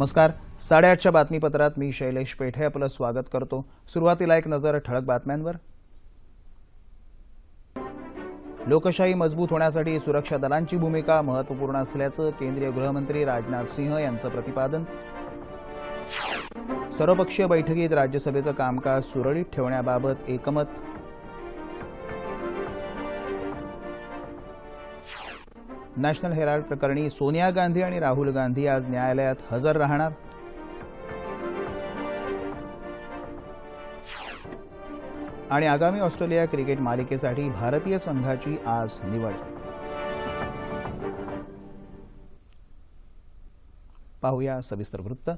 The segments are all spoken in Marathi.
नमस्कार. साडेआठच्या बातमीपत्रात मी शैलेश पेठे आपलं स्वागत करतो. सुरुवातीला एक नजर ठळक बातम्यांवर. लोकशाही मजबूत होण्यासाठी सुरक्षा दलांची भूमिका महत्त्वपूर्ण असल्याचं केंद्रीय गृहमंत्री राजनाथ सिंह यांचं प्रतिपादन. सर्वपक्षीय बैठकीत राज्यसभेचं कामकाज सुरळीत ठेवण्याबाबत एकमत. नॅशनल हेराल्ड प्रकरणी सोनिया गांधी आणि राहुल गांधी आज न्यायालयात हजर राहणार. आणि आगामी ऑस्ट्रेलिया क्रिकेट मालिकेसाठी भारतीय संघाची आज निवड. पाहूया सविस्तर वृत्त.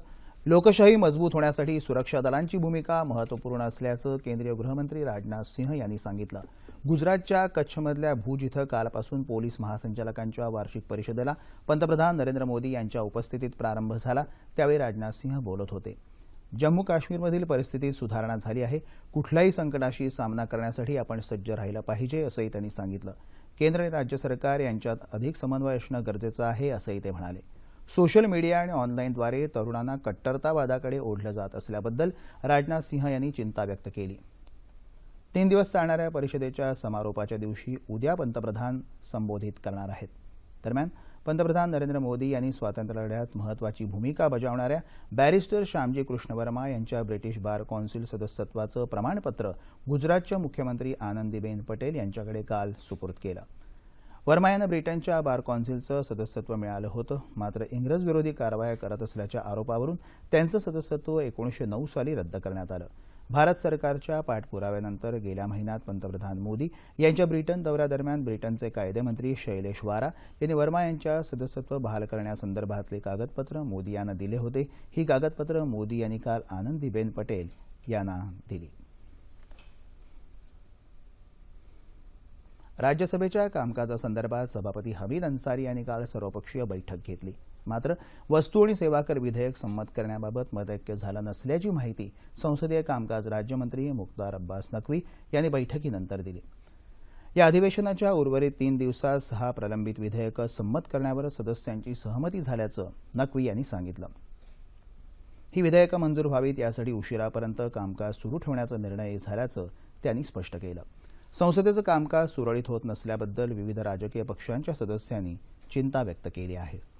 लोकशाही मजबूत होण्यासाठी सुरक्षा दलांची भूमिका महत्त्वपूर्ण असल्याचं केंद्रीय गृहमंत्री राजनाथ सिंह यांनी सांगितलं. गुजरातच्या कच्छमधल्या भूज इथं कालपासून पोलीस महासंचालकांच्या वार्षिक परिषदेला पंतप्रधान नरेंद्र मोदी यांच्या उपस्थितीत प्रारंभ झाला. त्यावेळी राजनाथ सिंह बोलत होते. जम्मू काश्मीरमधील परिस्थितीत सुधारणा झाली आहे. कुठल्याही संकटाशी सामना करण्यासाठी आपण सज्ज राहिलं पाहिजे असंही त्यांनी सांगितलं. केंद्र आणि राज्य सरकार यांच्यात अधिक समन्वय असणं गरजेचं आहे असंही ते म्हणाले. सोशल मीडिया आणि ऑनलाईनद्वारे तरुणांना कट्टरतावादाकडे ओढलं जात असल्याबद्दल राजनाथ सिंह यांनी चिंता व्यक्त केली. तीन दिवस चालणाऱ्या परिषदेच्या समारोपाच्या दिवशी उद्या पंतप्रधान संबोधित करणार आहेत. दरम्यान पंतप्रधान नरेंद्र मोदी यांनी स्वातंत्र्यलढ्यात महत्वाची भूमिका बजावणाऱ्या बॅरिस्टर श्यामजी कृष्ण वर्मा यांच्या ब्रिटिश बार कौन्सिल सदस्यत्वाचं प्रमाणपत्र गुजरातच्या मुख्यमंत्री आनंदीबेन पटेल यांच्याकडे काल सुपूर्द केलं. वर्मा यांना ब्रिटनच्या बार कौन्सिलचं सदस्यत्व मिळालं होतं. मात्र इंग्रज विरोधी कारवाया करत असल्याच्या आरोपावरून त्यांचं सदस्यत्व एकोणीसशे नऊ साली रद्द करण्यात आलं. भारत सरकारच्या पाठपुराव्यानंतर गेल्या महिन्यात पंतप्रधान मोदी यांच्या ब्रिटन दौऱ्यादरम्यान ब्रिटनचे कायदेमंत्री शैलेश वारा यांनी वर्मा यांच्या सदस्यत्व बहाल करण्यासंदर्भातले कागदपत्र मोदी यांना दिले होते. ही कागदपत्र मोदी यांनी काल आनंदीबेन पटेल यांना दिली. राज्यसभेच्या कामकाजासंदर्भात सभापती हमीद अन्सारी यांनी काल सर्वपक्षीय बैठक घेतली. मात्र वस्तू आणि सेवा कर विधेयक संमत करण्याबाबत मतैक्य झालं नसल्याची माहिती संसदीय कामकाज राज्यमंत्री मुख्तार अब्बास नक्वी यांनी बैठकीनंतर दिली. या अधिवेशनाच्या उर्वरित तीन दिवसात सहा प्रलंबित विधेयकं संमत करण्यावर सदस्यांची सहमती झाल्याचं नक्वी यांनी सांगितलं. ही विधेयकं मंजूर व्हावीत यासाठी उशिरापर्यंत कामकाज सुरू ठेवण्याचा निर्णय झाल्याचं त्यांनी स्पष्ट केलं. संसदेचं कामकाज सुरळीत होत नसल्याबद्दल विविध राजकीय पक्षांच्या सदस्यांनी चिंता व्यक्त केली आहे.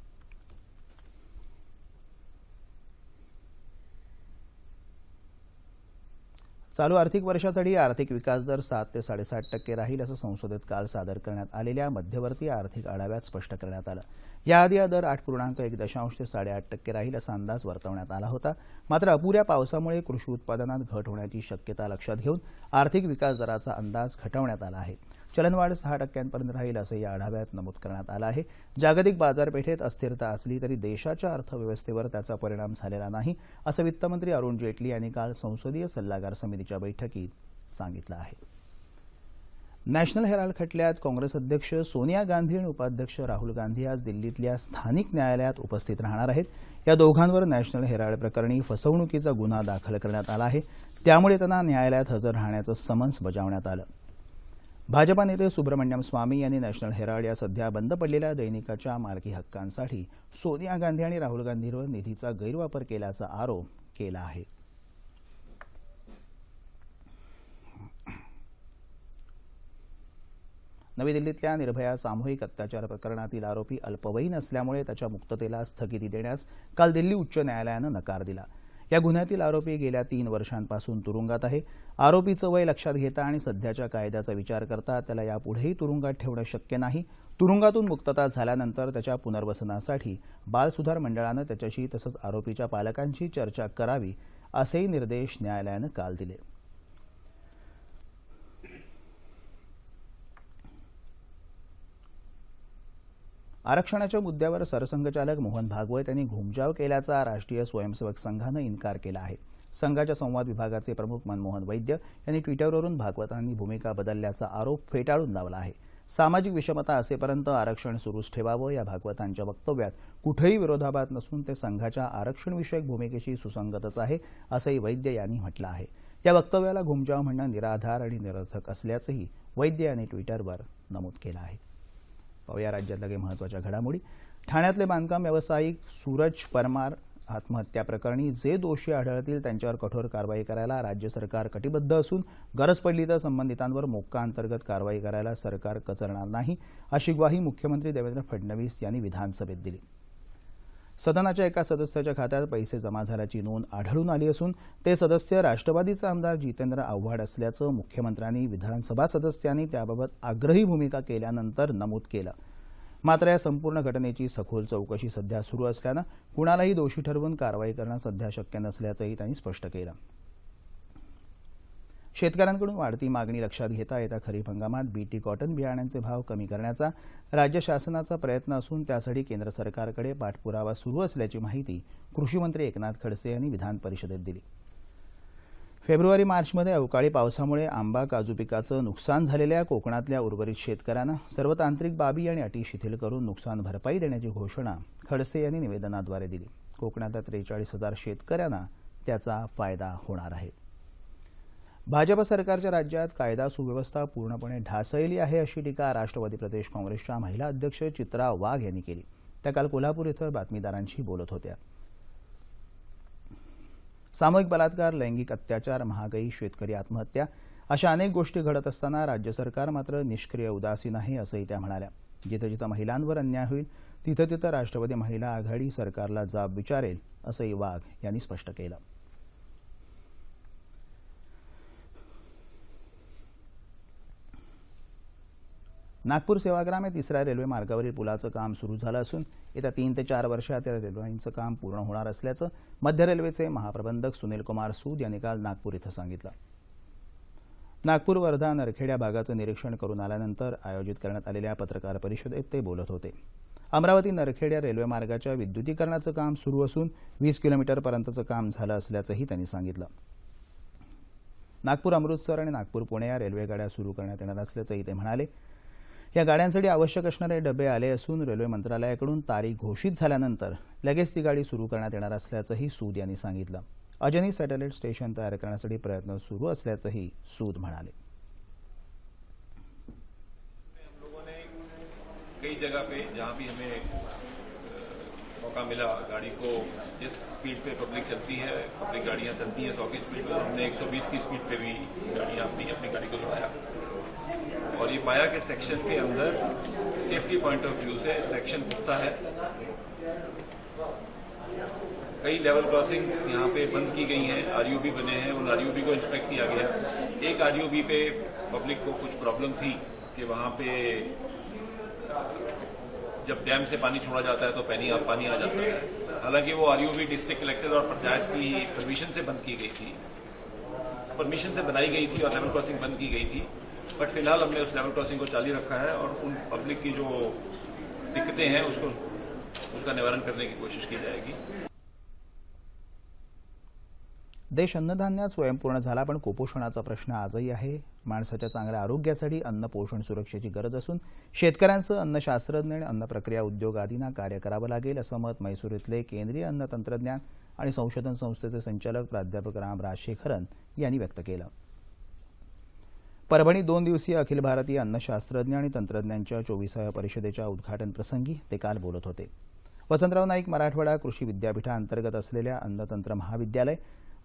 चालू आर्थिक वर्षासाठी आर्थिक विकास दर सात ते साडेसात टक्के राहील असं संसदेत काल सादर करण्यात आलेल्या मध्यवर्ती आर्थिक आढाव्यात स्पष्ट करण्यात आलं. याआधी हा दर आठ पूर्णांक एक दशांश ते साडेआठ टक्के राहील असा अंदाज वर्तवण्यात आला होता. मात्र अपुऱ्या पावसामुळे कृषी उत्पादनात घट होण्याची शक्यता लक्षात घेऊन आर्थिक विकास दराचा अंदाज घटवण्यात आला आहे. चलनवाढ सहा टक्क्यांपर्यंत राहील असं या आढाव्यात नमूद करण्यात आलं आहे. जागतिक बाजारपेठेत अस्थिरता असली तरी देशाच्या अर्थव्यवस्थेवर त्याचा परिणाम झालेला नाही असं वित्तमंत्री अरुण जेटली यांनी काल संसदीय सल्लागार समितीच्या बैठकीत सांगितलं आहे. नॅशनल हेराल्ड खटल्यात काँग्रेस अध्यक्ष सोनिया गांधी आणि उपाध्यक्ष राहुल गांधी आज दिल्लीतल्या स्थानिक न्यायालयात उपस्थित राहणार आहेत. या दोघांवर नॅशनल हेराल्ड प्रकरणी फसवणुकीचा गुन्हा दाखल करण्यात आला आहे. त्यामुळे त्यांना न्यायालयात हजर राहण्याचं समन्स बजावण्यात आलं. भाजपा नेते सुब्रमण्यम स्वामी यांनी नॅशनल हेराल्ड या सध्या बंद पडलेल्या दैनिकाच्या मालकी हक्कांसाठी सोनिया गांधी आणि राहुल गांधींवर निधीचा गैरवापर केल्याचा आरोप केला आहे. नवी दिल्लीतल्या निर्भया सामूहिक अत्याचार प्रकरणातील आरोपी अल्पवयीन असल्यामुळे त्याच्या मुक्ततेला स्थगिती देण्यास काल दिल्ली उच्च न्यायालयानं नकार दिला. या गुन्ह्यातील आरोपी गेल्या तीन वर्षांपासून तुरुंगात आहे. आरोपीचं वय लक्षात घेता आणि सध्याच्या कायद्याचा विचार करता त्याला यापुढेही तुरुंगात ठेवणं शक्य नाही. तुरुंगातून मुक्तता झाल्यानंतर त्याच्या पुनर्वसनासाठी बालसुधार मंडळानं त्याच्याशी तसंच आरोपीच्या पालकांशी चर्चा करावी असेही निर्देश न्यायालयानं काल दिले. आरक्षणाच्या मुद्द्यावर सरसंघचालक मोहन भागवत यांनी घुमजाव केल्याचा राष्ट्रीय स्वयंसेवक संघानं इन्कार केला आहे. संघाच्या संवाद विभागाचे प्रमुख मनमोहन वैद्य यांनी ट्विटरवरून भागवतांनी भूमिका बदलल्याचा आरोप फेटाळून लावला आहे. सामाजिक विषमता असेपर्यंत आरक्षण सुरूच ठेवावं या भागवतांच्या वक्तव्यात कुठेही विरोधाभास नसून ते संघाच्या आरक्षणविषयक भूमिकेशी सुसंगतच आहे असंही वैद्य यांनी म्हटलं आहे. या वक्तव्याला घुमजाव म्हणणं निराधार आणि निरर्थक असल्याचंही वैद्य यांनी ट्विटरवर नमूद केलं आहे. पाहूया राज्यातल्या काही महत्त्वाच्या घडामोडी. ठाण्यातले बांधकाम व्यावसायिक सूरज परमार आत्महत्या प्रकरणी जे दोषी आढळतील त्यांच्यावर कठोर कारवाई करायला राज्य सरकार कटिबद्ध असून गरज पडली तर संबंधितांवर मोक्का अंतर्गत कारवाई करायला सरकार कचरणार नाही अशी ग्वाही मुख्यमंत्री देवेंद्र फडणवीस यांनी विधानसभेत दिली. सदनाच्या एका सदस्याच्या खात्यात पैसे जमा झाल्याची नोंद आढळून आली असून ते सदस्य राष्ट्रवादीचे आमदार जितेंद्र आव्हाड असल्याचं मुख्यमंत्र्यांनी विधानसभा सदस्यांनी त्याबाबत आग्रही भूमिका केल्यानंतर नमूद केलं. मात्र या संपूर्ण घटनेची सखोल चौकशी सध्या सुरू असल्यानं कुणालाही दोषी ठरवून कारवाई करणं सध्या शक्य नसल्याचंही त्यांनी स्पष्ट केलं. शेतकऱ्यांकडून वाढती मागणी लक्षात घेता येत्या खरीप हंगामात बीटी कॉटन बियाण्यांचे भाव कमी करण्याचा राज्य शासनाचा प्रयत्न असून त्यासाठी केंद्र सरकारकडे पाठपुरावा सुरू असल्याची माहिती कृषीमंत्री एकनाथ खडसे यांनी विधान परिषदेत दिली. फेब्रुवारी मार्चमध्ये अवकाळी पावसामुळे आंबा काजू पिकाचं नुकसान झालेल्या कोकणातल्या उर्वरित शेतकऱ्यांना सर्व तांत्रिक बाबी आणि अटी शिथिल करून नुकसान भरपाई देण्याची घोषणा खडसे यांनी निवेदनाद्वारे दिली. कोकणातल्या त्रेचाळीस हजार शेतकऱ्यांना त्याचा फायदा होणार आहे. भाजप सरकारच्या राज्यात कायदा सुव्यवस्था पूर्णपणे ढासळली आहे अशी टीका राष्ट्रवादी प्रदेश काँग्रेसच्या महिला अध्यक्ष चित्रा वाघ यांनी केली. त्या काल कोल्हापूर इथं बातमीदारांशी बोलत होत्या. सामूहिक बलात्कार लैंगिक अत्याचार महागाई शेतकरी आत्महत्या अशा अनेक गोष्टी घडत असताना राज्य सरकार मात्र निष्क्रिय उदासीन आहे असंही त्या म्हणाल्या. जिथं जिथं महिलांवर अन्याय होईल तिथं तिथं राष्ट्रवादी महिला आघाडी सरकारला जाब विचारेल असंही वाघ यांनी स्पष्ट केलं. नागपूर सेवाग्राम या तिसऱ्या रेल्वे मार्गावरील पुलाचं काम सुरू झालं असून येत्या तीन ते चार वर्षात या रेल्वेचं काम पूर्ण होणार असल्याचं मध्य रेल्वेचे महाप्रबंधक सुनील कुमार सूद यांनी काल नागपूर इथं सांगितलं. नागपूर वर्धा नरखेड्या भागाचं निरीक्षण करून आल्यानंतर आयोजित करण्यात आलेल्या पत्रकार परिषदेत ते बोलत होते. अमरावती नरखेड या रेल्वे मार्गाच्या विद्युतीकरणाचं काम सुरू असून वीस किलोमीटरपर्यंतचं काम झालं असल्याचंही त्यांनी सांगितलं. नागपूर अमृतसर आणि नागपूर पुणे या रेल्वेगाड्या सुरू करण्यात येणार असल्याचंही ते म्हणाले. या गाड्यांसाठी आवश्यक असणारे डबे आले असून रेल्वे मंत्रालयाकडून तारीख घोषित झाल्यानंतर लगेच ती गाडी सुरू करण्यात येणार असल्याचंही सूद यांनी सांगितलं. अजनी सॅटेलाइट स्टेशन तयार करण्यासाठी प्रयत्न सुरू असल्याचंही सूद म्हणाले. कई जगह पे जहाँ भी हमें मौका मिला गाड़ी को जिस स्पीड पे पब्लिक चलती है पब्लिक गाड़ियाँ चलती हैं सौ की स्पीड पर हमने 120 की स्पीड पे भी गाड़ियाँ अपनी अपनी गाड़ी को लगाया और ये पाया कि सेक्शन के अंदर सेफ्टी पॉइंट ऑफ़ व्यू से सेक्शन पुख्ता है। कई लेवल क्रॉसिंग्स यहाँ पे बंद की गई हैं। आरयूबी बने हैं। उन आरयूबी को इंस्पेक्ट किया गया। एक आरयूबी पे पब्लिक को कुछ प्रॉब्लम थी कि वहाँ पे जब डैम से पानी छोड़ा जाता है तो पानी पानी आ जाता है। हालाँकि वो आरयूबी डिस्ट्रिक्ट कलेक्टर और पंचायत की परमिशन से बंद की गई थी। परमिशन से बनाई गई थी और लेवल क्रॉसिंग बंद की गई थी। बट फिलहाल हमने उस लेवल क्रॉसिंग को चालू रखा है और उन पब्लिक की जो दिक्कतें हैं उसको उसका निवारण करने की कोशिश की जाएगी। देश अन्नधान्यात स्वयंपूर्ण झाला पण कुपोषणाचा प्रश्न आजही आहे. माणसाच्या चांगल्या आरोग्यासाठी अन्न पोषण सुरक्षेची गरज असून शेतकऱ्यांचं अन्नशास्त्रज्ञ आणि अन्न प्रक्रिया उद्योग आदींना कार्य करावं लागेल असं मत मैसूर इथले केंद्रीय अन्न तंत्रज्ञान आणि संशोधन संस्थेचे संचालक प्राध्यापक राम राजशेखरन यांनी व्यक्त केलं. परभणी दोन दिवसीय अखिल भारतीय अन्नशास्त्रज्ञ आणि तंत्रज्ञांच्या चोवीसाव्या परिषदेच्या उद्घाटन प्रसंगी ते काल बोलत होते. वसंतराव नाईक मराठवाडा कृषी विद्यापीठाअंतर्गत असलेल्या अन्नतंत्र महाविद्यालय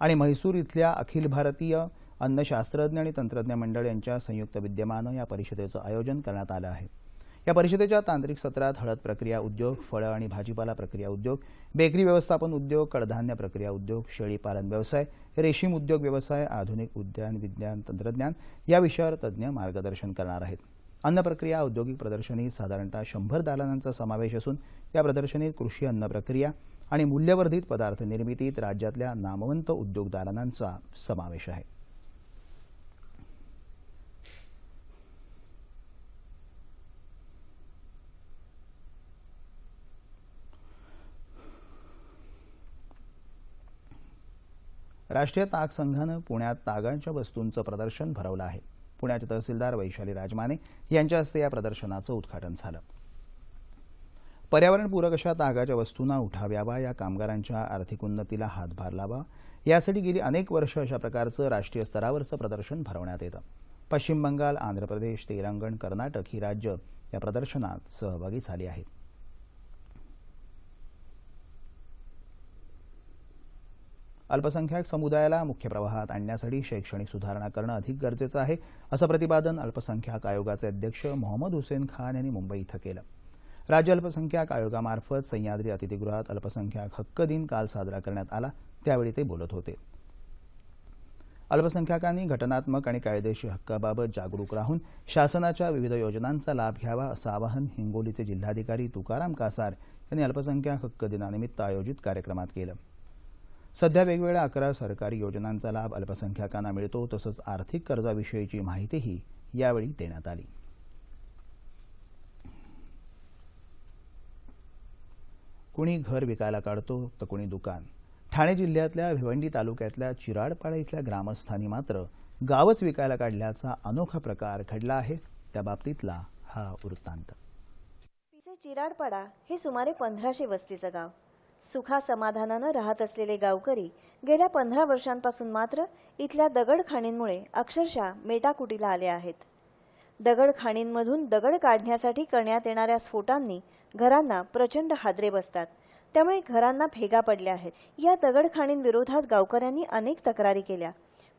आणि म्हैसूर इथल्या अखिल भारतीय अन्नशास्त्रज्ञ आणि तंत्रज्ञ मंडळ यांच्या संयुक्त विद्यमानं या परिषदेचं आयोजन करण्यात आलं आहे. या परिषदेच्या तांत्रिक सत्रात हळद प्रक्रिया उद्योग फळं आणि भाजीपाला प्रक्रिया उद्योग बेकरी व्यवस्थापन उद्योग कडधान्य प्रक्रिया उद्योग शेळीपालन व्यवसाय रेशीम उद्योग व्यवसाय आधुनिक उद्यान विज्ञान तंत्रज्ञान या विषयावर तज्ज्ञ मार्गदर्शन करणार आहेत. अन्न प्रक्रिया औद्योगिक प्रदर्शनीत साधारणतः शंभर दालनांचा समावेश असून या प्रदर्शनीत कृषी अन्न प्रक्रिया आणि मूल्यवर्धित पदार्थ निर्मितीत राज्यातल्या नामवंत उद्योग दालनांचा समावेश आहे. राष्ट्रीय ताग संघानं पुण्यात तागांच्या वस्तूंचं प्रदर्शन भरवलं आहे. पुण्याचे तहसीलदार वैशाली राजमाने यांच्या हस्ते या प्रदर्शनाचं उद्घाटन झालं. पर्यावरणपूरक अशा तागाच्या वस्तूंना उठाव्यावा या कामगारांच्या आर्थिक उन्नतीला हातभार लावा यासाठी गेली अनेक वर्ष अशा प्रकारचं राष्ट्रीय स्तरावरचं प्रदर्शन भरवण्यात येतं. पश्चिम बंगाल आंध्र प्रदेश तेलंगण कर्नाटक ही राज्य या प्रदर्शनात सहभागी झाली आहेत. अल्पसंख्याक समुदायाला मुख्य प्रवाहात आणण्यासाठी शैक्षणिक सुधारणा करणं अधिक गरजेचं आहे असं प्रतिपादन अल्पसंख्याक आयोगाचे अध्यक्ष मोहम्मद हुसेन खान यांनी मुंबई इथं केलं. राज्य अल्पसंख्याक आयोगामार्फत सह्याद्री अतिथीगृहात अल्पसंख्याक हक्क दिन काल साजरा करण्यात आला त्यावेळी ते बोलत होते. अल्पसंख्याकांनी घटनात्मक आणि कायदेशीर हक्काबाबत जागरूक राहून शासनाच्या विविध योजनांचा लाभ घ्यावा असं आवाहन हिंगोलीचे जिल्हाधिकारी तुकाराम कासार यांनी अल्पसंख्याक हक्क दिनानिमित्त आयोजित कार्यक्रमात केलं. सध्या वेगवेगळ्या अकरा सरकारी योजनांचा लाभ अल्पसंख्याकांना मिळतो तसंच आर्थिक कर्जाविषयीची माहितीही यावेळी देण्यात आली. कुणी घर विकायला काढतो तर कुणी दुकान. ठाणे जिल्ह्यातल्या भिवंडी तालुक्यातल्या चिराडपाडा इथल्या ग्रामस्थांनी मात्र गावच विकायला काढल्याचा अनोखा प्रकार घडला आहे. त्या बाबतीतला हा वृत्तांत. चिराडपाडा हे सुमारे पंधराशे वस्तीचं गाव. सुखा समाधानानं राहत असलेले गावकरी गेल्या पंधरा वर्षांपासून मात्र इथल्या दगडखाणींमुळे अक्षरशः मेटाकुटीला आले आहेत. दगडखाणींमधून दगड काढण्यासाठी करण्यात येणाऱ्या स्फोटांनी घरांना प्रचंड हादरे बसतात. त्यामुळे घरांना भेगा पडल्या आहेत. या दगडखाणींविरोधात गावकऱ्यांनी अनेक तक्रारी केल्या.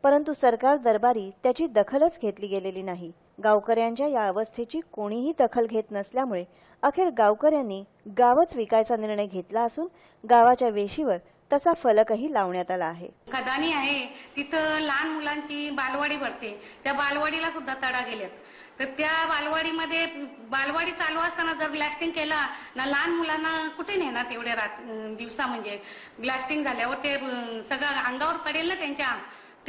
परंतु सरकार दरबारी त्याची दखलच घेतली गेलेली नाही. गावकऱ्यांच्या या अवस्थेची कोणीही दखल घेत नसल्यामुळे अखेर गावकऱ्यांनी गावच विकायचा निर्णय घेतला असून गावाच्या वेशीवर तसा फलकही लावण्यात आला आहे. खदानी आहे तिथं लहान मुलांची बालवाडी भरते. त्या बालवाडीला सुद्धा तडा गेल्यात तर त्या बालवाडीमध्ये बालवाडी चालू असताना जर ब्लास्टिंग केला ना लहान मुलांना कुठे नेणार तेवढ्या रात दिवसा म्हणजे? ब्लास्टिंग झाल्यावर ते सगळं अंगावर पडेल ना त्यांच्या?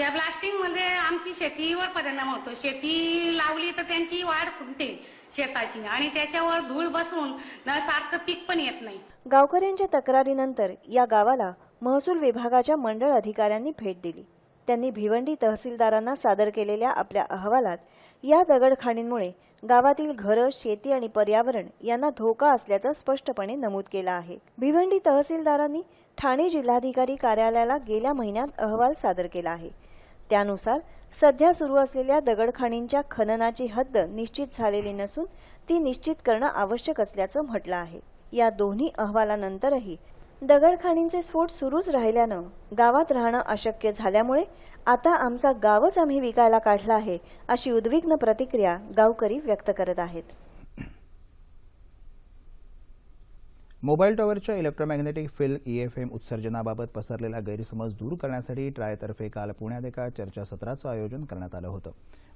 त्या ब्लास्टिंगमध्ये आमची शेतीवर परिणाम होतो. शेती लावली तर त्यांची वाढ खुंटते शेताची आणि त्याच्यावर धूळ बसून न सारखं पीक पण येत नाही. गावकऱ्यांच्या तक्रारीनंतर या गावाला महसूल विभागाच्या मंडळ अधिकाऱ्यांनी भेट दिली. त्यांनी भिवंडी तहसीलदारांना सादर केलेल्या आपल्या अहवालात या दगडखाणींमुळे गावातील घरं शेती आणि पर्यावरण यांना धोका असल्याचं स्पष्टपणे नमूद केलं आहे. भिवंडी तहसीलदारांनी ठाणे जिल्हाधिकारी कार्यालयाला गेल्या महिन्यात अहवाल सादर केला आहे. त्यानुसार सध्या सुरू असलेल्या दगडखाणींच्या खननाची हद्द निश्चित झालेली नसून ती निश्चित करणं आवश्यक असल्याचं म्हटलं आहे. या दोन्ही अहवालानंतरही दगडखाणींचे स्फोट सुरूच राहिल्यानं गावात राहणं अशक्य झाल्यामुळे आता आमचा गावच आम्ही विकायला काढला आहे अशी उद्विग्न प्रतिक्रिया गावकरी व्यक्त करत आहेत. मोबाईल टॉवरच्या इलेक्ट्रोमॅग्नेटिक फील्ड ईएफएम उत्सर्जनाबाबत पसरलेला गैरसमज दूर करण्यासाठी ट्रायतर्फे काल पुण्यात एका चर्चासत्राचं आयोजन करण्यात आलं होतं.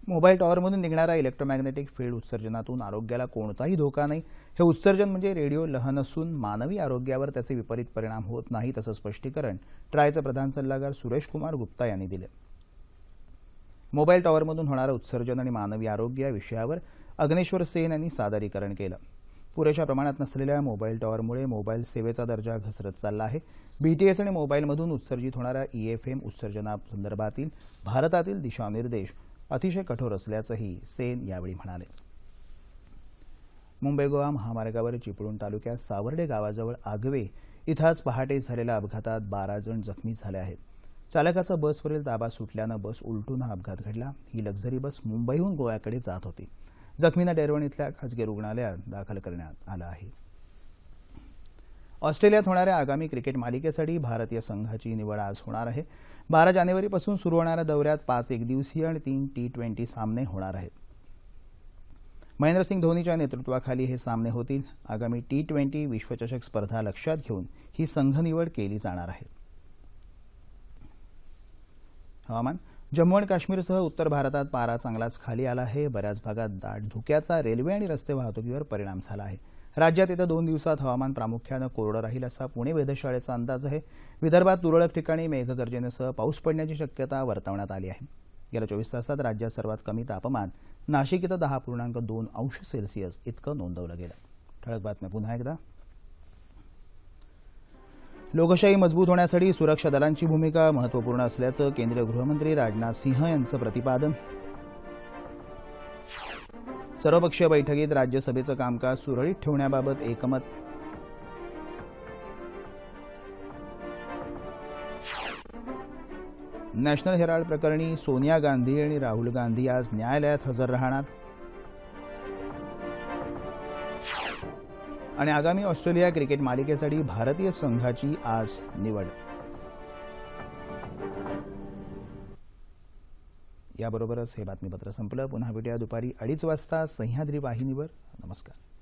मोबाईल टॉवरमधून निघणाऱ्या इलेक्ट्रोमॅग्नेटिक फील्ड उत्सर्जनातून आरोग्याला कोणताही धोका नाही. हे उत्सर्जन म्हणजे रेडिओ लहान असून मानवी आरोग्यावर त्याचे विपरीत परिणाम होत नाही तसं स्पष्टीकरण ट्रायचे प्रधान सल्लागार सुरेश कुमार गुप्ता यांनी दिले. मोबाईल टॉवरमधून होणारं उत्सर्जन आणि मानवी आरोग्य या विषयावर अग्नेश्वर सेन यांनी सादरीकरण केलं. पुरेशा प्रमाणात नसलेल्या मोबाईल टॉवरमुळे मोबाईल सेवेचा दर्जा घसरत चालला आहे. बीटीएस आणि मोबाईलमधून उत्सर्जित होणाऱ्या ईएफएम उत्सर्जनासंदर्भातील भारतातील दिशानिर्देश अतिशय कठोर असल्याचंही सेन यावेळी म्हणाले. मुंबई गोवा महामार्गावर चिपळूण तालुक्यात सावर्डे गावाजवळ आगवे इथं आज पहाटे झालेल्या अपघातात बारा जण जखमी झाले आहेत. चालकाचा बसवरील ताबा सुटल्यानं बस उलटून हा अपघात घडला. ही लक्झरी बस मुंबईहून गोव्याकडे जात होती. जखमींना डेरवण इथल्या खासगी रुग्णालयात दाखल करण्यात आलं आहे. ऑस्ट्रेलियात होणाऱ्या आगामी क्रिकेट मालिकेसाठी भारतीय संघाची निवड आज होणार आहे. बारा जानेवारीपासून सुरू होणाऱ्या दौऱ्यात पाच एकदिवसीय आणि तीन टी ट्वेंटी सामने होणार आहेत. महेंद्रसिंग धोनीच्या नेतृत्वाखाली हे सामने होतील. आगामी टी ट्वेंटी विश्वचषक स्पर्धा लक्षात घेऊन ही संघ निवड केली जाणार आहे. हवामान जम्मू आणि काश्मीरसह उत्तर भारतात पारा चांगलाच खाली आला आहे. बऱ्याच भागात दाट धुक्याचा रेल्वे आणि रस्ते वाहतुकीवर परिणाम झाला आहे. राज्यात येत्या दोन दिवसात हवामान प्रामुख्यानं कोरडं राहील असा पुणे वेधशाळेचा अंदाज आहे. विदर्भात तुरळक ठिकाणी मेघगर्जनेसह पाऊस पडण्याची शक्यता वर्तवण्यात आली आहे. गेल्या चोवीस तासात राज्यात सर्वात कमी तापमान नाशिक इथं दहा पूर्णांक दोन अंश सेल्सिअस इतकं नोंदवलं गेलं. ठळक बातम्या पुन्हा एकदा. लोकशाही मजबूत होण्यासाठी सुरक्षा दलांची भूमिका महत्त्वपूर्ण असल्याचं केंद्रीय गृहमंत्री राजनाथ सिंह यांचं प्रतिपादन. सर्वपक्षीय बैठकीत राज्यसभेचं कामकाज सुरळीत ठेवण्याबाबत एकमत. नॅशनल हेराल्ड प्रकरणी सोनिया गांधी आणि राहुल गांधी आज न्यायालयात हजर राहणार. आणि आगामी ऑस्ट्रेलिया क्रिकेट मालिकेसाठी भारतीय संघाची आज निवड. याबरोबरच हे बातमीपत्र संपलं. पुन्हा भेटूया दुपारी अडीच वाजता सह्याद्री वाहिनीवर. नमस्कार.